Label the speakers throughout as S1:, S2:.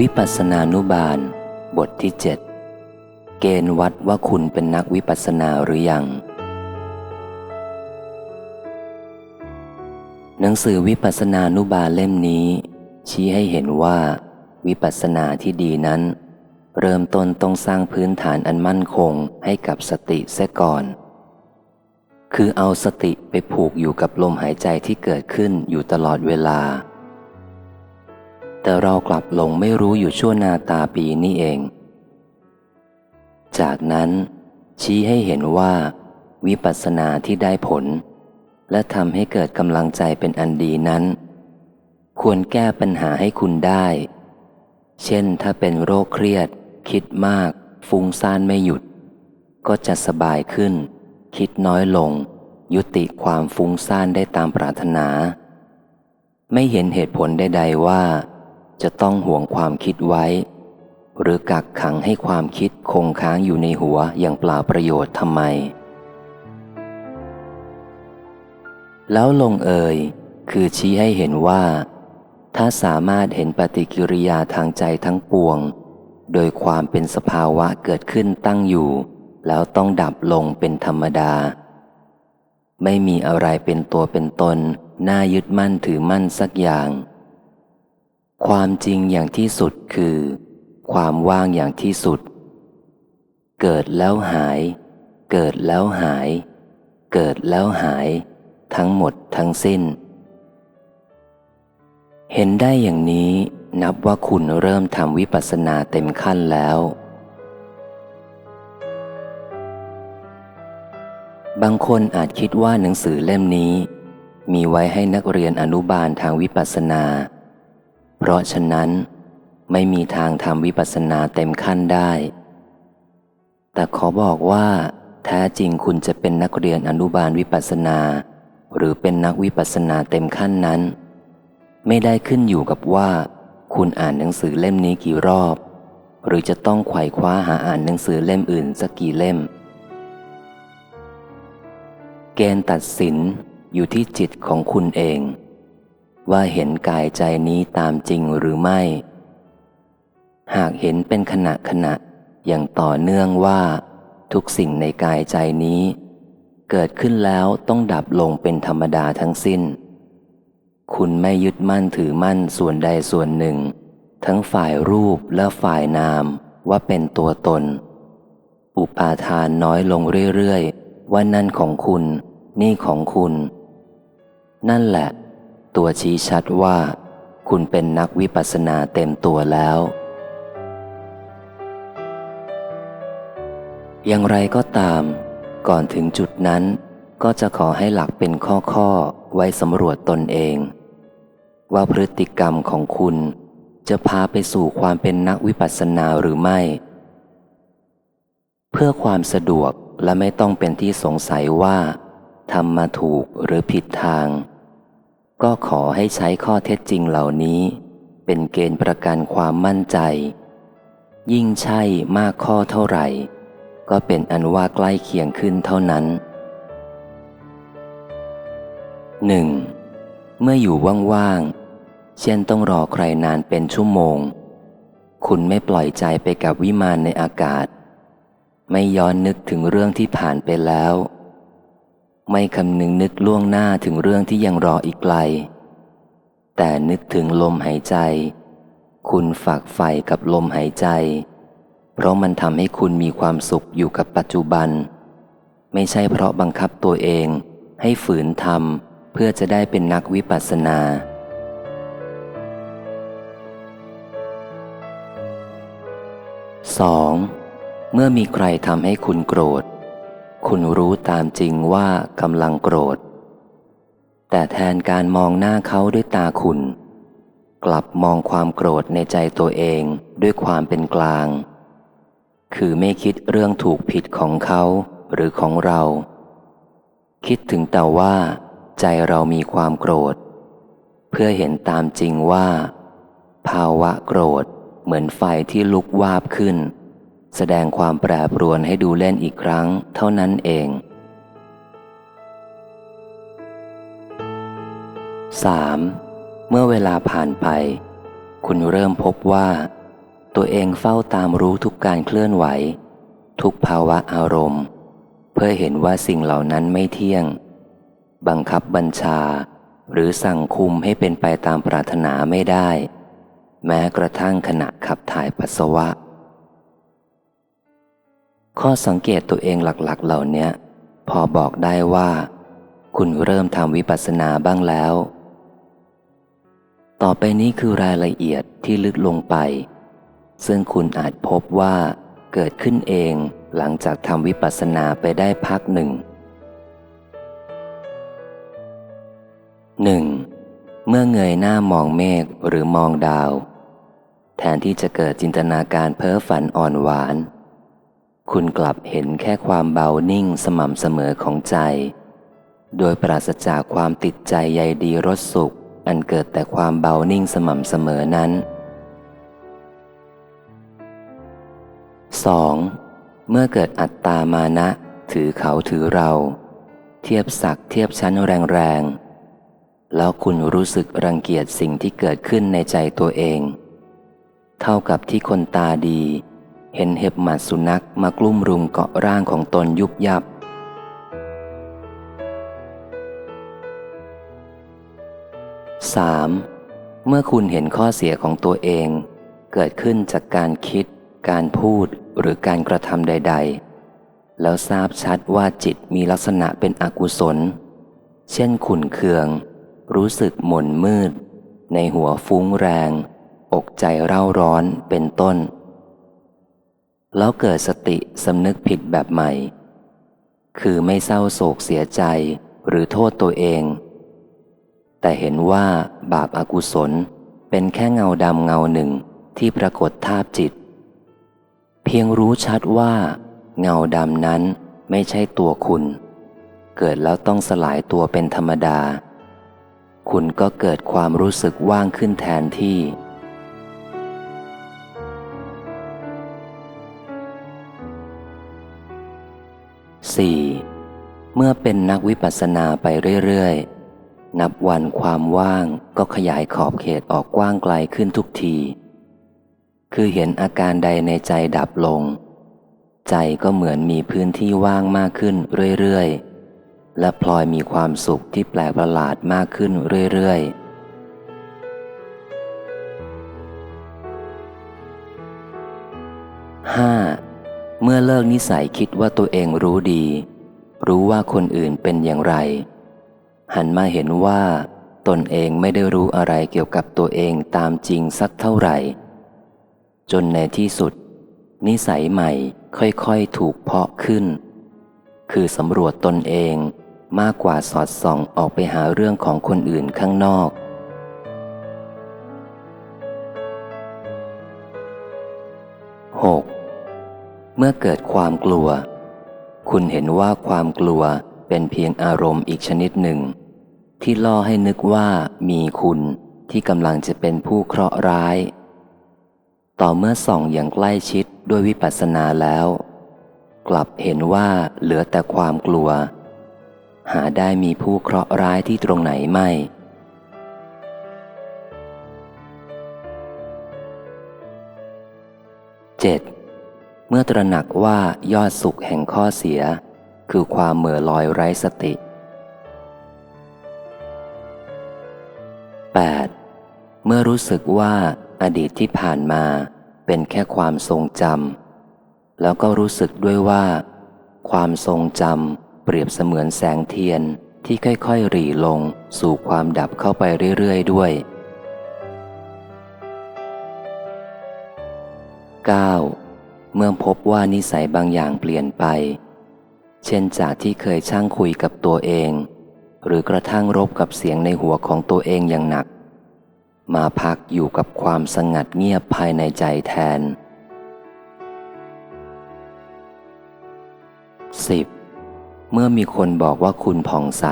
S1: วิปัสนานุบาล บทที่เจ็ดเกณฑ์วัดว่าคุณเป็นนักวิปัสนาหรือยัง หนังสือวิปัสนานุบาลเล่มนี้ ชี้ให้เห็นว่า วิปัสสนาที่ดีนั้น เริ่มต้นต้องสร้างพื้นฐานอันมั่นคงให้กับสติเสียก่อน คือเอาสติไปผูกอยู่กับลมหายใจที่เกิดขึ้นอยู่ตลอดเวลา แต่เรากลับหลงไม่รู้อยู่ชั่วนาตาปีนี่เอง จากนั้นชี้ให้เห็นว่า วิปัสสนาที่ได้ผล และทำให้เกิดกำลังใจเป็นอันดีนั้น ควรแก้ปัญหาให้คุณได้ เช่นถ้าเป็นโรคเครียด คิดมาก ฟุ้งซ่านไม่หยุด ก็จะสบายขึ้น คิดน้อยลง ยุติความฟุ้งซ่านได้ตามปรารถนา ไม่เห็นเหตุผลใดๆว่า จะต้องห่วงความคิดไว้ หรือกักขังให้ความคิดคงค้างอยู่ในหัวอย่างเปล่าประโยชน์ทำไม แล้วลงเอยคือชี้ให้เห็นว่า ถ้าสามารถเห็นปฏิกิริยาทางใจทั้งปวง โดยความเป็นสภาวะเกิดขึ้นตั้งอยู่ แล้วต้องดับลงเป็นธรรมดา ไม่มีอะไรเป็นตัวเป็นตนน่ายึดมั่นถือมั่นสักอย่าง ความจริงอย่างที่สุดคือ ความว่างอย่างที่สุด เกิดแล้วหาย เกิดแล้วหาย เกิดแล้วหาย ทั้งหมดทั้งสิ้น เห็นได้อย่างนี้นับว่าคุณเริ่มทำวิปัสสนาเต็มขั้นแล้ว บางคนอาจคิดว่าหนังสือเล่มนี้ มีไว้ให้นักเรียนอนุบาลทางวิปัสสนา เพราะฉะนั้นไม่มีทางทำวิปัสสนาเต็มขั้นได้ แต่ขอบอกว่า แท้จริงคุณจะเป็นนักเรียนอนุบาลวิปัสสนา หรือเป็นนักวิปัสสนาเต็มขั้นนั้น ไม่ได้ขึ้นอยู่กับว่า คุณอ่านหนังสือเล่มนี้กี่รอบ หรือจะต้องไขว่คว้าหาอ่านหนังสือเล่มอื่นสักกี่เล่ม เกณฑ์ตัดสินอยู่ที่จิตของคุณเอง ว่าเห็นกายใจนี้ตามจริงหรือไม่ หากเห็นเป็นขณะขณะอย่างต่อเนื่องว่า ทุกสิ่งในกายใจนี้ เกิดขึ้นแล้วต้องดับลงเป็นธรรมดาทั้งสิ้น คุณไม่ยึดมั่นถือมั่นส่วนใดส่วนหนึ่ง ทั้งฝ่ายรูปและฝ่ายนามว่าเป็นตัวตน อุปาทานน้อยลงเรื่อยๆว่านั่นของคุณ นี่ของคุณ นั่นแหละ ตัวชี้ชัดว่า คุณเป็นนักวิปัสสนาเต็มตัวแล้ว อย่างไรก็ตาม ก่อนถึงจุดนั้น ก็จะขอให้หลักเป็นข้อๆไว้สำรวจตนเอง ว่าพฤติกรรมของคุณจะพาไปสู่ความเป็นนักวิปัสสนาหรือไม่ เพื่อความสะดวกและไม่ต้องเป็นที่สงสัยว่าทำมาถูกหรือผิดทาง ก็ขอให้ใช้ข้อเท็จจริงเหล่านี้ เป็นเกณฑ์ประกันความมั่นใจ ยิ่งใช่มากข้อเท่าไหร่ ก็เป็นอันว่าใกล้เคียงขึ้นเท่านั้นหนึ่งเมื่ออยู่ว่างๆ เช่นต้องรอใครนานเป็นชั่วโมง คุณไม่ปล่อยใจไปกับวิมานในอากาศ ไม่ย้อนนึกถึงเรื่องที่ผ่านไปแล้ว ไม่คำนึงนึกล่วงหน้าถึงเรื่องที่ยังรออีกไกล แต่นึกถึงลมหายใจ คุณฝากใฝ่กับลมหายใจ เพราะมันทำให้คุณมีความสุขอยู่กับปัจจุบัน ไม่ใช่เพราะบังคับตัวเองให้ฝืนทำเพื่อจะได้เป็นนักวิปัสสนา 2. เมื่อมีใครทำให้คุณโกรธ คุณรู้ตามจริงว่ากำลังโกรธ แต่แทนการมองหน้าเขาด้วยตาคุณ กลับมองความโกรธในใจตัวเองด้วยความเป็นกลาง คือไม่คิดเรื่องถูกผิดของเขาหรือของเรา คิดถึงแต่ว่า ใจเรามีความโกรธ เพื่อเห็นตามจริงว่า ภาวะโกรธเหมือนไฟที่ลุกวาบขึ้น แสดงความแปรปรวนให้ดูเล่นอีกครั้งเท่านั้นเอง 3. เมื่อเวลาผ่านไป คุณเริ่มพบว่า ตัวเองเฝ้าตามรู้ทุกการเคลื่อนไหว ทุกภาวะอารมณ์ เพื่อเห็นว่าสิ่งเหล่านั้นไม่เที่ยง บังคับบัญชา หรือสั่งคุมให้เป็นไปตามปรารถนาไม่ได้ แม้กระทั่งขณะขับถ่ายปัสสาวะ ข้อสังเกตตัวเองหลักๆ เหล่านี้พอบอกได้ว่า คุณเริ่มทำวิปัสสนาบ้างแล้ว ต่อไปนี้คือรายละเอียดที่ลึกลงไป ซึ่งคุณอาจพบว่าเกิดขึ้นเองหลังจากทำวิปัสสนาไปได้พักหนึ่งหนึ่งเมื่อเงยหน้ามองเมฆหรือมองดาว แทนที่จะเกิดจินตนาการเพ้อฝันอ่อนหวาน คุณกลับเห็นแค่ความเบานิ่งสม่ำเสมอของใจ โดยปราศจากความติดใจใยดีรสสุข อันเกิดแต่ความเบานิ่งสม่ำเสมอนั้น 2. เมื่อเกิดอัตตามานะ ถือเขาถือเรา เทียบศักดิ์เทียบชั้นแรงๆ แล้วคุณรู้สึกรังเกียจสิ่งที่เกิดขึ้นในใจตัวเอง เท่ากับที่คนตาดี เห็นเห็บหมัดสุนัขมากลุ่มรุมเกาะร่างของตนยุบยับ 3. เมื่อคุณเห็นข้อเสียของตัวเอง เกิดขึ้นจากการคิด การพูดหรือการกระทำใด ๆ แล้วทราบชัดว่าจิตมีลักษณะเป็นอกุศล เช่นขุนเคือง รู้สึกหม่นมืด ในหัวฟุ้งแรง อกใจเร่าร้อนเป็นต้น แล้วเกิดสติสำนึกผิดแบบใหม่ คือไม่เศร้าโศกเสียใจหรือโทษตัวเอง แต่เห็นว่าบาปอากุศลเป็นแค่เงาดำเงาหนึ่งที่ปรากฏทาบจิต เพียงรู้ชัดว่า เงาดำนั้นไม่ใช่ตัวคุณ เกิดแล้วต้องสลายตัวเป็นธรรมดา คุณก็เกิดความรู้สึกว่างขึ้นแทนที่ 4. เมื่อเป็นนักวิปัสสนาไปเรื่อยๆ นับวันความว่างก็ขยายขอบเขตออกกว้างไกลขึ้นทุกที คือเห็นอาการใดในใจดับลง ใจก็เหมือนมีพื้นที่ว่างมากขึ้นเรื่อยๆ และพลอยมีความสุขที่แปลกประหลาดมากขึ้นเรื่อยๆ อเลิกนิสัยคิดว่าตัวเองรู้ดี รู้ว่าคนอื่นเป็นอย่างไร หันมาเห็นว่า ตนเองไม่ได้รู้อะไรเกี่ยวกับตัวเองตามจริงสักเท่าไหร่ จนในที่สุด นิสัยใหม่ค่อยๆถูกเพาะขึ้น คือสำรวจตนเองมากกว่าสอดส่องออกไปหาเรื่องของคนอื่นข้างนอก 6. เมื่อเกิดความกลัว คุณเห็นว่าความกลัวเป็นเพียงอารมณ์อีกชนิดหนึ่ง ที่ล่อให้นึกว่ามีคุณที่กำลังจะเป็นผู้เคราะห์ร้าย ต่อเมื่อส่องอย่างใกล้ชิดด้วยวิปัสสนาแล้ว กลับเห็นว่าเหลือแต่ความกลัว หาได้มีผู้เคราะห์ร้ายที่ตรงไหนไม่ 7. เมื่อตระหนักว่ายอดสุขแห่งข้อเสีย คือความเหม่อลอยไร้สติ 8. เมื่อรู้สึกว่าอดีตที่ผ่านมาเป็นแค่ความทรงจำแล้วก็รู้สึกด้วยว่า ความทรงจำเปรียบเสมือนแสงเทียนที่ค่อยๆหรี่ลงสู่ความดับเข้าไปเรื่อยๆด้วย 9. เมื่อพบว่านิสัยบางอย่างเปลี่ยนไป เช่นจากที่เคยช่างคุยกับตัวเอง หรือกระทั่งรบกับเสียงในหัวของตัวเองอย่างหนัก มาพักอยู่กับความสงัดเงียบภายในใจแทน 10. เมื่อมีคนบอกว่าคุณผ่องใส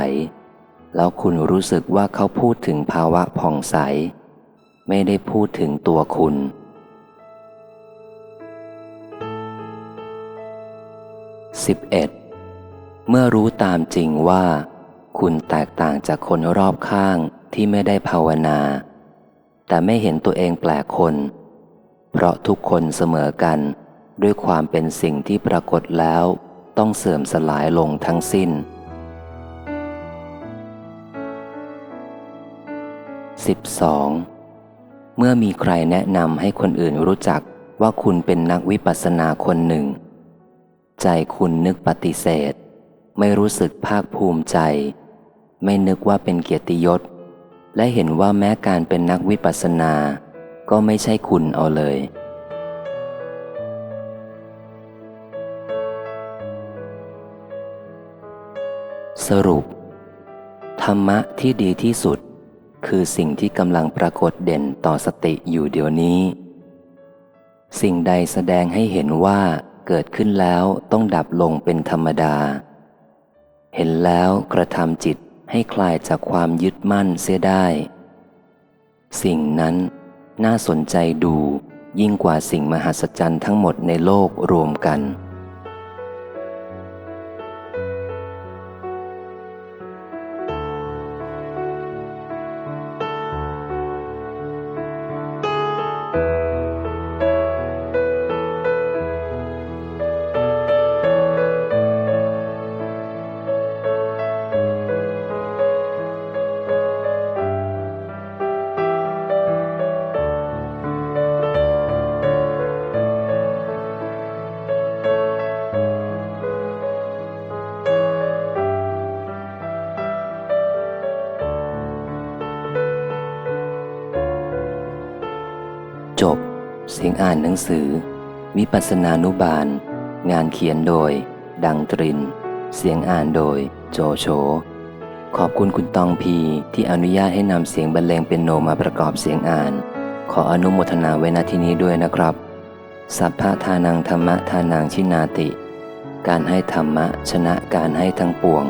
S1: แล้วคุณรู้สึกว่าเขาพูดถึงภาวะผ่องใส ไม่ได้พูดถึงตัวคุณ 11. เมื่อรู้ตามจริงว่า คุณแตกต่างจากคนรอบข้างที่ไม่ได้ภาวนา แต่ไม่เห็นตัวเองแปลกคน เพราะทุกคนเสมอกัน ด้วยความเป็นสิ่งที่ปรากฏแล้ว ต้องเสื่อมสลายลงทั้งสิ้น 12. เมื่อมีใครแนะนำให้คนอื่นรู้จักว่าคุณเป็นนักวิปัสสนาคนหนึ่ง ใจคุณนึกปฏิเสธ ไม่รู้สึกภาคภูมิใจ ไม่นึกว่าเป็นเกียรติยศ และเห็นว่าแม้การเป็นนักวิปัสสนา ก็ไม่ใช่คุณเอาเลย สรุป ธรรมะที่ดีที่สุด คือสิ่งที่กำลังปรากฏเด่นต่อสติอยู่เดี๋ยวนี้ สิ่งใดแสดงให้เห็นว่า เกิดขึ้นแล้วต้องดับลงเป็นธรรมดา เห็นแล้วกระทำจิตให้คลายจากความยึดมั่นเสียได้ สิ่งนั้นน่าสนใจดูยิ่งกว่าสิ่งมหัศจรรย์ทั้งหมดในโลกรวมกัน เสียงอ่านหนังสือ วิปัสสนานุบาล งานเขียนโดย ดังตริน เสียงอ่านโดย โจโฉขอบคุณคุณตองพีที่อนุญาตให้นำเสียงบรรเลงเป็นโนมาประกอบเสียงอ่าน ขออนุโมทนาไว้ณที่นี้ด้วยนะครับ สัพพะทานังธรรมะทานังชินาติ การให้ธรรมะชนะการให้ทั้งปวง